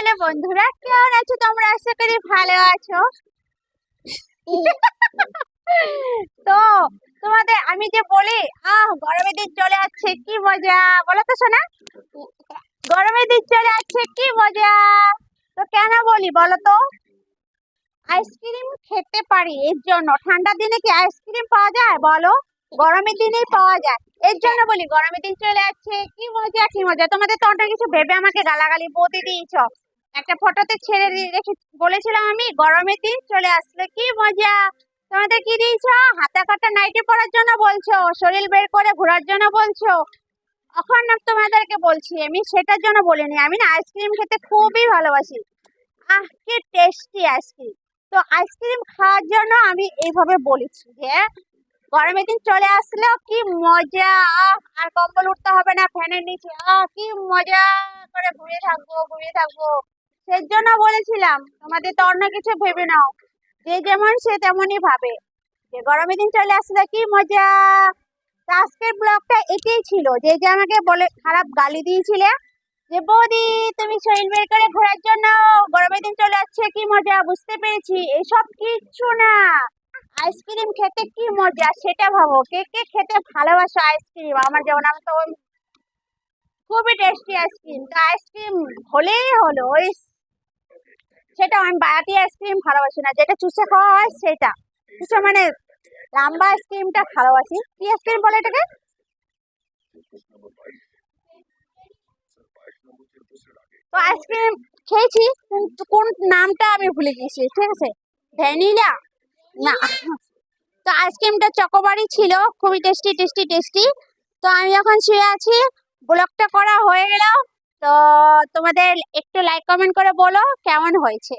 Hello বন্ধুরা, কেমন আছো তোমরা? আশা করি ভালো আছো। তো, তোমাদের আমি যে বলি, আহ, গরমের দিন চলে আসছে, কি মজা। বলো তো শোনা গরমের দিন চলে আসছে, কি মজা। তো কেন বলি, বলো তো। আইসক্রিম খেতে পারি, এর জন্য। ঠান্ডা দিনে কি আইসক্রিম পাওয়া যায়? বলো। গরমের দিনেই পাওয়া যায়। এর জন্য বলি, গরমের দিন চলে যাচ্ছে কি মজা কি মজা। তোমাদের তো অনেক কিছু ভেবে আমাকে গালাগালি বতে দিয়েছ। একটা ফটোতে ছেড়ে রেখে, বলেছিলাম আমি গরমের দিন চলে আসলে কি মজা? তোমাদের কি দিয়েছ? হাতা কাটা নাইটি পরার জন্য বলছো? শরীর বের করে ঘোরার জন্য বলছো? এখন তোমাদেরকে বলছি, আমি সেটার জন্য বলিনি। আমি না আইসক্রিম খেতে খুবই ভালোবাসি। আহ, কি টেস্টি আইসক্রিম। তো আইসক্রিম খাওয়ার জন্য আমি এইভাবে বলেছি যে গরমের দিন চলে আসলেও কি মজা? আর কম্বল উঠতে হবে না ফ্যানের নিচে। আহ, কি মজা করে ঘুরে থাকব ঘুমিয়ে থাকব। সেই জন্য বলেছিলাম, তোমাদের তো অন্য কিছু ভেবে নাও। যে যেমন সে তেমনই ভাবে। যে গরমের দিন চলে আসলে কি মজা? আজকের ব্লগটা এটাই ছিল। যে যে আমাকে বলে, খারাপ গালি দিয়েছিলে, যে বৌদি, তুমি শরীর বের করে ঘোরার জন্য গরমের দিন চলে আসছে, কি মজা? বুঝতে পেরেছি। এসব কিচ্ছু না। আইসক্রিম খেতে কি মজা? সেটা ভাবো। কে কে খেতে ভালোবাসো আইসক্রিম? আমার যেমন, আমি তো খুবই টেস্টি আইসক্রিম তো আইসক্রিম হলেই হলো, ওই সেটা আমি বাটি আইসক্রিম ভালোবাসি না, যেটা চুষে খাওয়া হয় সেটা। চুষে মানে লম্বা আইসক্রিমটা ভালোবাসি। কি আইসক্রিম বলে এটাকে? তো আইসক্রিম খেয়েছি কোন নামটা আমি ভুলে গেছি ঠিক আছে? ভ্যানিলা? না। তো আইসক্রিমটা চকোবারই ছিল, খুবই টেস্টি টেস্টি টেস্টি তো আমি এখন শুয়ে আছি ব্লগটা করা হয়ে গেল। তো তোমাদের একটু লাইক কমেন্ট করে বলো কেমন হয়েছে।